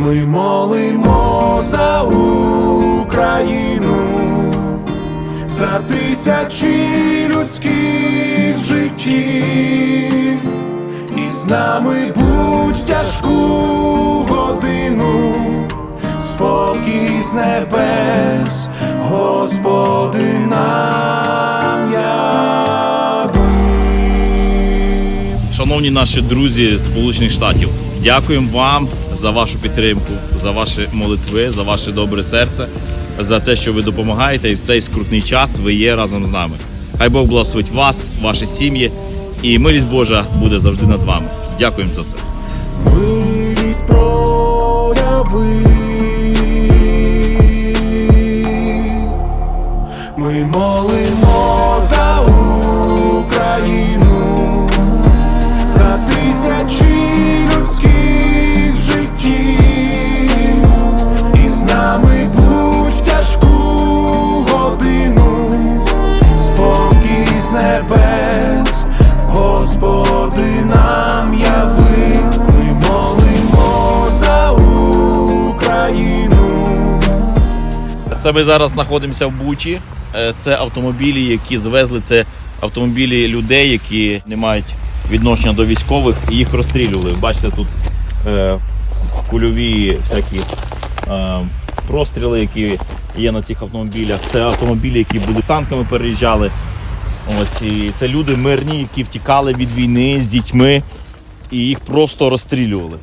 Ми молимо за Україну, за тисячі людських життів, і з нами будь тяжку годину, спокій з небес, Шановні наші друзі Сполучених Штатів, дякуємо вам за вашу підтримку, за ваші молитви, за ваше добре серце, за те, що ви допомагаєте. І в цей скрутний час ви є разом з нами. Хай Бог благословить вас, ваші сім'ї, і милість Божа буде завжди над вами. Дякуємо за все. милість прояви. Ми молимо Це ми зараз знаходимося в Бучі. Е, Це автомобілі, які звезли. Це автомобілі людей, які не мають відношення до військових, і їх розстрілювали. Бачите, тут е, кульові всякі е, простріли, які є на цих автомобілях. Це автомобілі, які були танками переїжджали. Ось і це люди мирні, які втікали від війни з дітьми, і їх просто розстрілювали.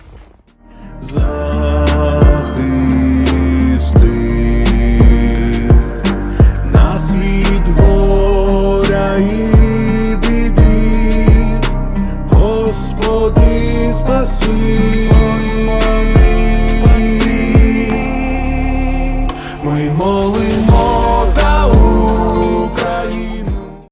спаси, Господи, спаси, ми молимо за Україну.